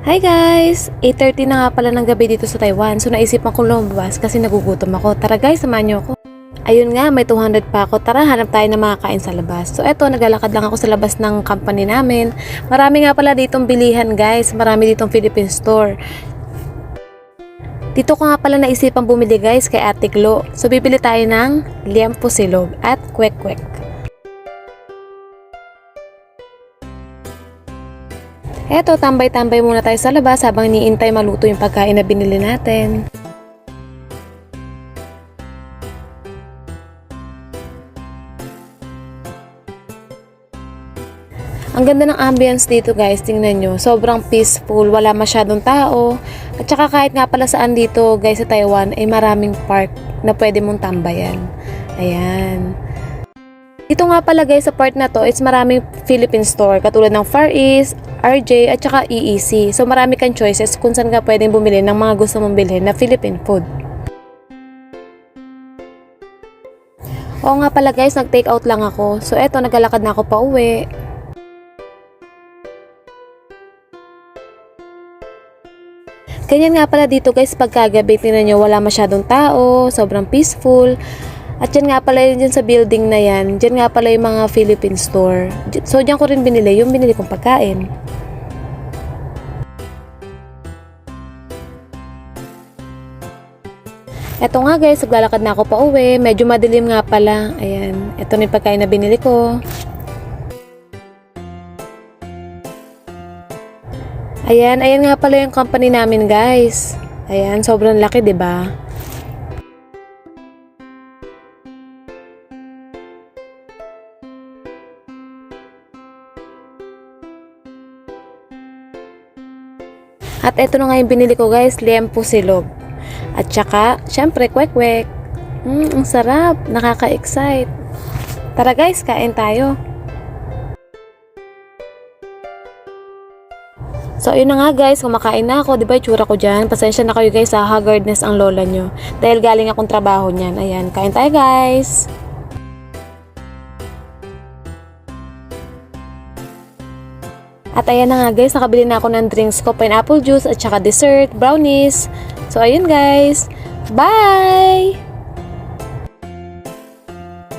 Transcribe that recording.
Hi guys! 8.30 na nga pala ng gabi dito sa Taiwan. So naisipan kong lumabas kasi nagugutom ako. Tara guys, samahan niyo ako. Ayun nga, may 200 pa ako. Tara, hanap tayo ng mga kain sa labas. So eto, naglalakad lang ako sa labas ng company namin. Marami nga pala ditong bilihan guys. Marami ditong Philippine store. Dito ko nga pala naisipang bumili guys kay Ate Glo. So bibili tayo ng liempo silog at kwek-kwek. Eto, tambay-tambay muna tayo sa labas habang iniintay maluto yung pagkain na binili natin. Ang ganda ng ambience dito guys, tingnan nyo. Sobrang peaceful, wala masyadong tao. At saka kahit nga pala saan dito guys sa Taiwan, ay maraming park na pwede mong tambayan. Ayan. Dito nga pala guys sa part na to, it's maraming Philippine store katulad ng Far East, RJ at saka EEC. So marami kang choices kung saan ka pwedeng bumili ng mga gusto mong bilhin na Philippine food. Oo nga pala guys, nag-take out lang ako. So eto, naglalakad na ako pa uwi. Ganyan nga pala dito guys, pagkagabi, tingnan nyo, wala masyadong tao, sobrang peaceful. At yan nga pala yun dyan sa building na yan, dyan nga pala yung mga Philippine store. So dyan ko rin binili, yung binili kong pagkain. Eto nga guys, naglalakad na ako pa uwi. Medyo madilim nga pala. Ayan, eto na yung pagkain na binili ko. Ayan, ayan nga pala yung company namin guys. Ayan, sobrang laki ba? At eto na nga yung binili ko guys, liempo silog. At saka, syempre, kwek-kwek. Mm, ang sarap. Nakaka-excite. Tara guys, kain tayo. So, yun na nga guys, kumakain na ako. Di ba, itsura ko dyan. Pasensya na kayo guys, sa haggardness ang lola nyo. Dahil galing akong trabaho niyan. Ayan, kain tayo guys. At ayan na nga guys, nakabili na ako ng drinks ko, pineapple juice at saka dessert, brownies. So, ayun guys. Bye!